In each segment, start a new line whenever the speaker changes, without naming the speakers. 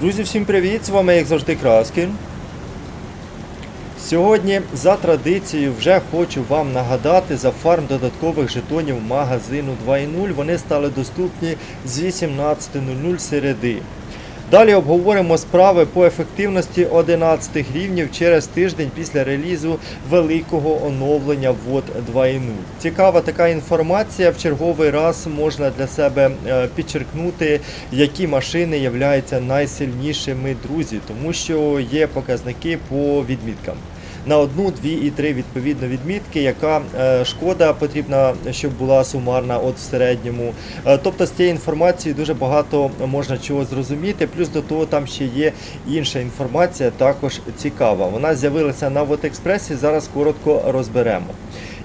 Друзі, всім привіт! З вами, як завжди, Краскін. Сьогодні за традицією вже хочу вам нагадати за фарм додаткових жетонів магазину 2.0. Вони стали доступні з 18.00 середи. Далі обговоримо справи по ефективності 11 рівнів через тиждень після релізу великого оновлення вод 2.0. Цікава така інформація. В черговий раз можна для себе е, підчеркнути, які машини являються найсильнішими друзі, тому що є показники по відміткам. На одну, дві і три відповідно відмітки, яка е, шкода потрібна, щоб була сумарна от в середньому. Е, тобто з цієї інформації дуже багато можна чого зрозуміти. Плюс до того там ще є інша інформація, також цікава. Вона з'явилася на Вотекспресі. Зараз коротко розберемо.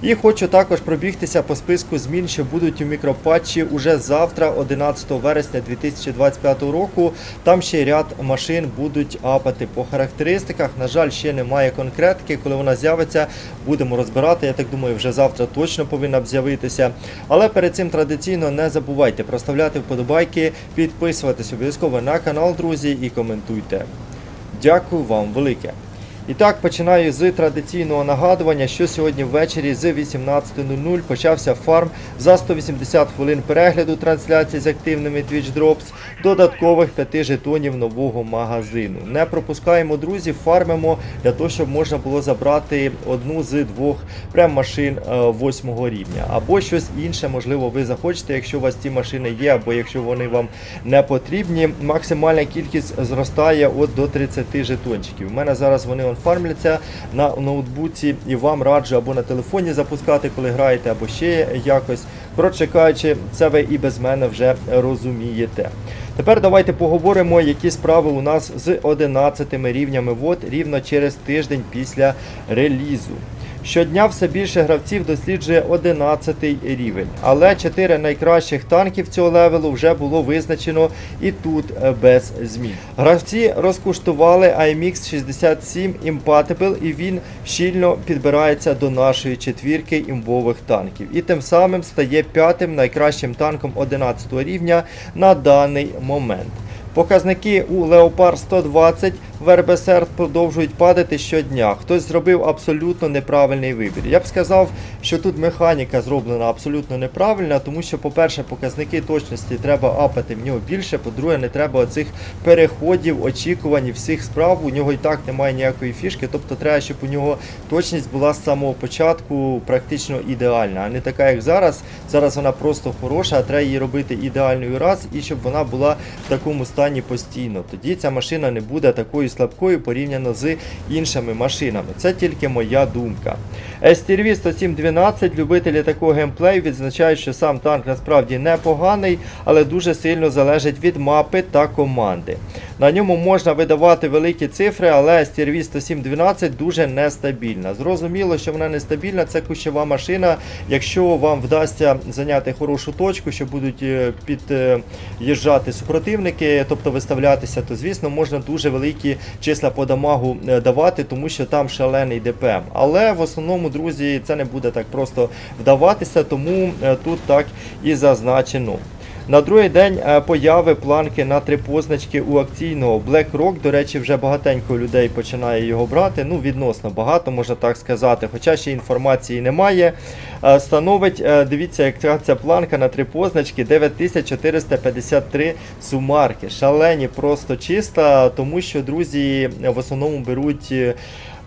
І хочу також пробігтися по списку змін, що будуть у мікропатчі уже завтра, 11 вересня 2025 року. Там ще ряд машин будуть апати по характеристиках. На жаль, ще немає конкретики. Коли вона з'явиться, будемо розбирати. Я так думаю, вже завтра точно повинна б з'явитися. Але перед цим традиційно не забувайте проставляти вподобайки, підписуватись обов'язково на канал, друзі, і коментуйте. Дякую вам велике. І так, починаю з традиційного нагадування, що сьогодні ввечері з 18.00 почався фарм за 180 хвилин перегляду трансляції з активними Twitch Drops, додаткових 5 жетонів нового магазину. Не пропускаємо друзі, фармимо для того, щоб можна було забрати одну з двох прем-машин 8 рівня. Або щось інше, можливо, ви захочете, якщо у вас ці машини є, або якщо вони вам не потрібні. Максимальна кількість зростає от до 30 жетончиків. У мене зараз вони он фармляться на ноутбуці і вам раджу або на телефоні запускати, коли граєте, або ще якось. Коротше кажучи, це ви і без мене вже розумієте. Тепер давайте поговоримо, які справи у нас з 11 рівнями вод рівно через тиждень після релізу. Щодня все більше гравців досліджує 11 рівень, але 4 найкращих танків цього левелу вже було визначено і тут е, без змін. Гравці розкуштували IMX 67 Impatible і він щільно підбирається до нашої четвірки імбових танків. І тим самим стає п'ятим найкращим танком 11 рівня на даний момент. Показники у Leopard 120 в РБСР продовжують падати щодня. Хтось зробив абсолютно неправильний вибір. Я б сказав, що тут механіка зроблена абсолютно неправильна, тому що, по-перше, показники точності треба апати в нього більше. По-друге, не треба оцих переходів, очікувань всіх справ. У нього і так немає ніякої фішки. Тобто треба, щоб у нього точність була з самого початку практично ідеальна, а не така, як зараз. Зараз вона просто хороша, а треба її робити ідеальною раз і щоб вона була в такому стані постійно. Тоді ця машина не буде такою слабкою порівняно з іншими машинами. Це тільки моя думка. STRV 10712, любителі такого геймплею відзначають, що сам танк насправді непоганий, але дуже сильно залежить від мапи та команди. На ньому можна видавати великі цифри, але STRV 10712 дуже нестабільна. Зрозуміло, що вона нестабільна, це кущова машина. Якщо вам вдасться зайняти хорошу точку, що будуть е, під'їжджати супротивники, тобто виставлятися, то звісно можна дуже великі числа по дамагу е, давати, тому що там шалений ДПМ. Але в основному, друзі, це не буде так просто вдаватися, тому е, тут так і зазначено. На другий день е, появи планки на три позначки у акційного BlackRock. До речі, вже багатенько людей починає його брати. Ну, відносно багато, можна так сказати. Хоча ще інформації немає. Е, Становить, е, дивіться, яка ця планка на три позначки 9453 сумарки. Шалені, просто чиста, тому що друзі в основному беруть.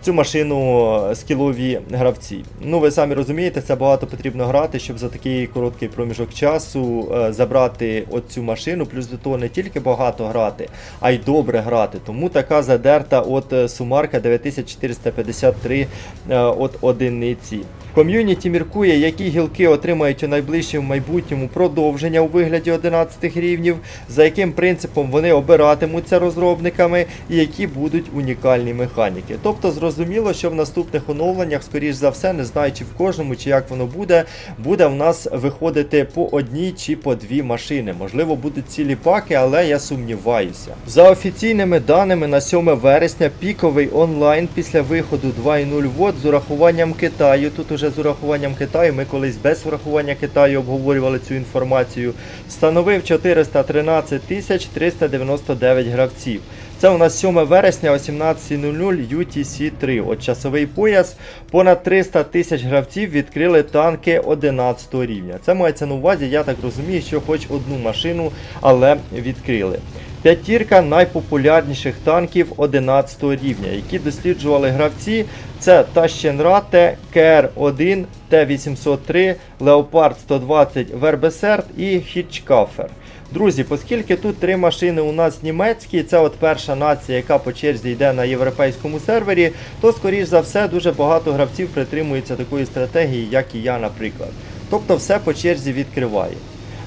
Цю машину скілові гравці. Ну, ви самі розумієте, це багато потрібно грати, щоб за такий короткий проміжок часу е, забрати оцю машину. Плюс до того не тільки багато грати, а й добре грати. Тому така задерта от е, сумарка 9453 е, от одиниці. Ком'юніті міркує, які гілки отримають у найближчому майбутньому продовження у вигляді 11 рівнів, за яким принципом вони обиратимуться розробниками і які будуть унікальні механіки. Тобто зрозуміло, що в наступних оновленнях, скоріш за все, не знаю, чи в кожному, чи як воно буде, буде в нас виходити по одній чи по дві машини. Можливо, будуть цілі паки, але я сумніваюся. За офіційними даними на 7 вересня піковий онлайн після виходу 2.0 вод з урахуванням Китаю. Тут уже вже з урахуванням Китаю. Ми колись без урахування Китаю обговорювали цю інформацію. Становив 413 тисяч 399 гравців. Це у нас 7 вересня о 17.00 UTC-3. От часовий пояс. Понад 300 тисяч гравців відкрили танки 11 рівня. Це мається на увазі, я так розумію, що хоч одну машину, але відкрили. П'ятірка найпопулярніших танків 11 рівня, які досліджували гравці. Це Тащенрате, КР-1, Т-803, Леопард 120 Вербесерт і Хітчкафер. Друзі, оскільки тут три машини у нас німецькі, це от перша нація, яка по черзі йде на європейському сервері, то скоріш за все дуже багато гравців притримуються такої стратегії, як і я, наприклад. Тобто все по черзі відкриває.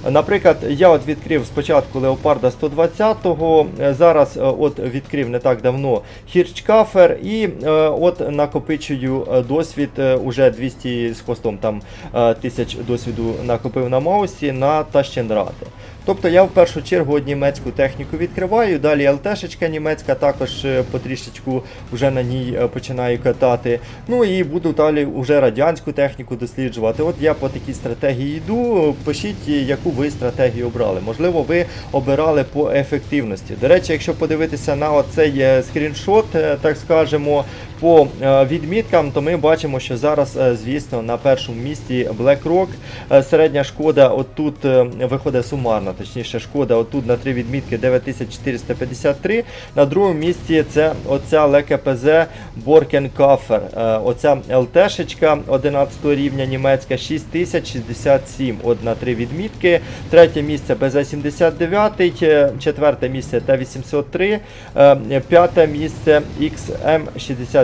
Наприклад, я от відкрив спочатку Леопарда 120-го, е, зараз е, от відкрив не так давно Хірчкафер і е, от накопичую досвід уже 200 з хвостом там тисяч досвіду накопив на маусі на Тащенрати. Тобто я в першу чергу німецьку техніку відкриваю, далі ЛТшечка німецька також потрішечку вже на ній починаю катати. Ну і буду далі вже радянську техніку досліджувати. От я по такій стратегії йду. Пишіть, яку ви стратегію обрали. Можливо, ви обирали по ефективності. До речі, якщо подивитися на оцей е, скріншот, е, так скажемо, по е, відміткам, то ми бачимо, що зараз, е, звісно, на першому місці BlackRock. Е, Середня шкода отут виходить сумарно, точніше, шкода отут на три відмітки 9453. На другому місці це оця ЛКПЗ Боркенкафер. Оця ЛТшечка 11 рівня німецька 6067. От на три відмітки. Третє місце БЗ-79, е, четверте місце Т-803, е, п'яте місце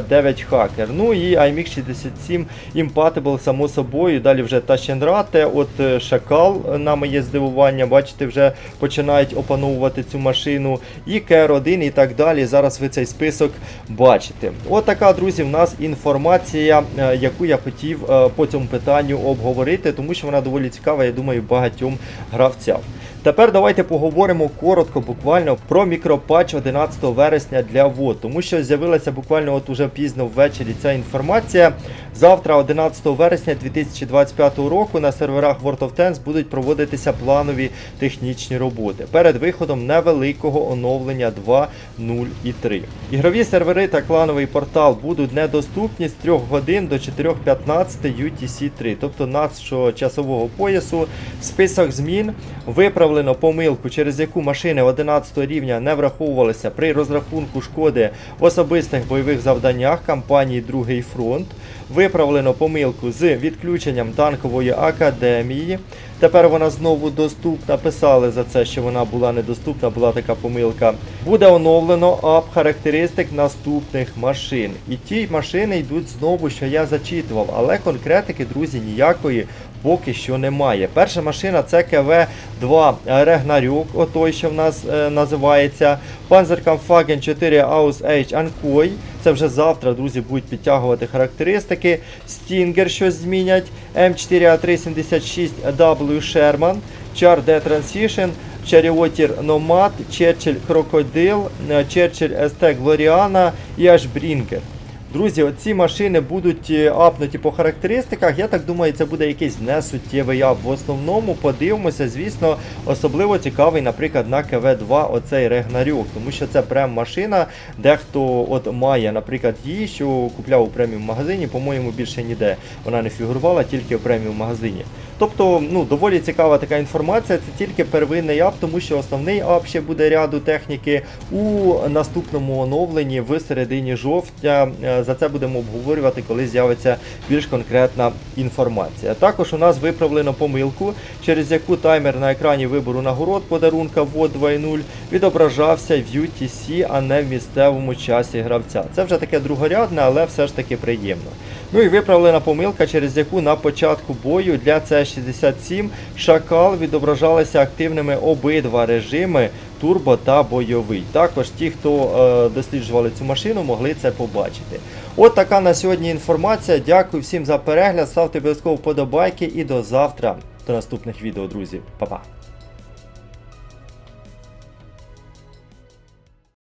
XM69 Hacker. Ну і IMX 67 Impatible, само собою. Далі вже Тащенрате, от е, Шакал на моє здивування, бачите, вже починають опановувати цю машину. І КР1 і так далі. Зараз ви цей список бачите. От така, друзі, в нас інформація, е, яку я хотів е, по цьому питанню обговорити, тому що вона доволі цікава, я думаю, багатьом гравцям. Тепер давайте поговоримо коротко, буквально про мікропатч 11 вересня для ВОД, тому що з'явилася буквально от уже пізно ввечері ця інформація. Завтра, 11 вересня 2025 року, на серверах World of Tanks будуть проводитися планові технічні роботи перед виходом невеликого оновлення 2.0 і 3. Ігрові сервери та клановий портал будуть недоступні з 3 годин до 4.15 UTC-3, тобто нашого часового поясу. Список змін виправлено помилку, через яку машини 11 рівня не враховувалися при розрахунку шкоди в особистих бойових завданнях кампанії Другий фронт. Виправлено помилку з відключенням танкової академії. Тепер вона знову доступна. Писали за це, що вона була недоступна, була така помилка. Буде оновлено ап характеристик наступних машин. І ті машини йдуть знову, що я зачитував, але конкретики, друзі, ніякої поки що немає. Перша машина це КВ-2 Регнарюк, отой, що в нас е, називається. Panzerkampfwagen 4 Aus H Ankoy. Це вже завтра, друзі, будуть підтягувати характеристики. Stinger щось змінять. M4A376 W Sherman. Char D Transition. Nomad, Churchill Crocodile, е, Churchill ST Gloriana і Ashbringer. Друзі, оці машини будуть е, апнуті по характеристиках. Я так думаю, це буде якийсь несуттєвий ап. В основному подивимося, звісно, особливо цікавий, наприклад, на КВ-2 оцей регнарюк, тому що це прем машина. Дехто от має, наприклад, її, що купляв у преміум магазині, по-моєму, більше ніде вона не фігурувала, тільки в преміум магазині. Тобто, ну, доволі цікава така інформація. Це тільки первинний ап, тому що основний ап ще буде ряду техніки у наступному оновленні в середині жовтня. За це будемо обговорювати, коли з'явиться більш конкретна інформація. Також у нас виправлено помилку, через яку таймер на екрані вибору нагород подарунка ВОД 2.0 відображався в UTC, а не в місцевому часі гравця. Це вже таке другорядне, але все ж таки приємно. Ну і виправлена помилка, через яку на початку бою для С67 Шакал відображалися активними обидва режими турбо та бойовий. Також ті, хто е, досліджували цю машину, могли це побачити. От така на сьогодні інформація. Дякую всім за перегляд. Ставте обов'язково вподобайки і до завтра. До наступних відео, друзі. Па-па.